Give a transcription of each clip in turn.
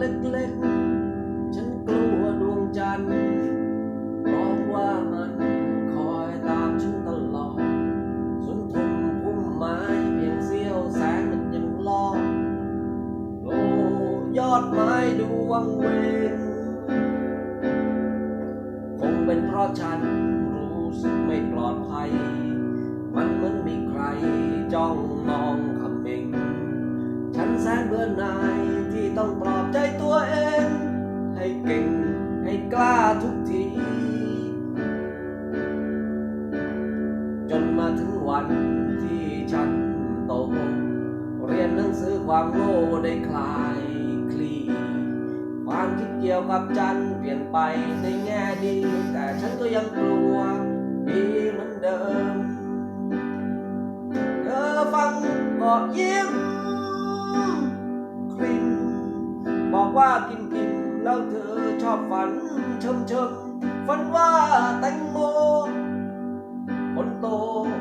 เล็กๆ ฉันกลัวดวงจันทร์เพราะว่ามันคอยตามฉันตลอดสุนทรพุ่มไม้เพียงเสี้ยวแสงมันยังลอโอ้ยอดไม้ดูวังเวงคงเป็นเพราะฉันรู้สึกไม่ปลอดภัย มันเหมือนมีใครจ้องมองคำเองฉันแสนเบื่อหน่าย กล้าทุกที จนมาถึงวันที่ฉันโตเรียนหนังสือความโง่ได้คลายคลี่ ความคิดเกี่ยวกับจันเปลี่ยนไปในแง่ดี แต่ฉันก็ยังกลัวดีเหมือนเดิมเธอฟังก็ยิ้มคริมบอกว่ากินกิน แล้วเธอชอบฝันเชิมเชิมฝันว่าแตงโมคนโต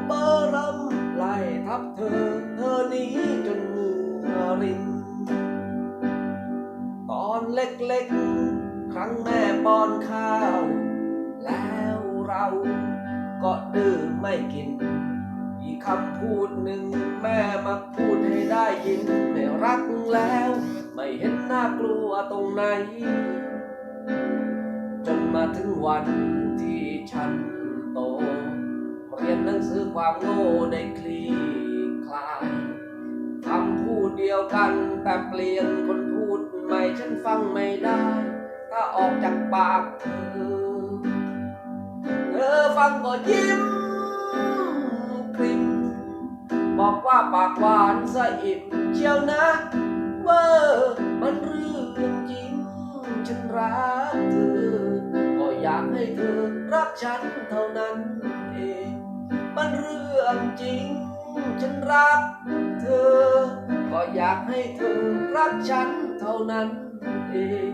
เบอร์รำไล่ทับเธอ เธอหนี้จนเหงื่อริน ตอนเล็กๆ ครั้งแม่ป้อนข้าว แล้วเราก็ดื้อไม่กิน อีกคำพูดหนึ่งแม่มาพูดให้ได้ยิน ไม่รักแล้ว ไม่เห็นน่ากลัวตรงไหน จนมาถึงวันที่ฉันโต เรียนหนังสือความโง่ได้คลี่คลายคำพูดเดียวกันแต่เปลี่ยนคนพูดใหม่ฉันฟังไม่ได้ ถ้าออกจากปากเธอเธอฟังก็ยิ้มกริมบอกว่าปากหวานสะอิดเชียวนะ เว่ามันเรื่องจริง ฉันรักเธอ ก็อยากให้เธอรักฉันเท่านั้นเอง มันเรื่องจริง ฉันรักเธอ ก็อยากให้เธอรักฉันเท่านั้นเอง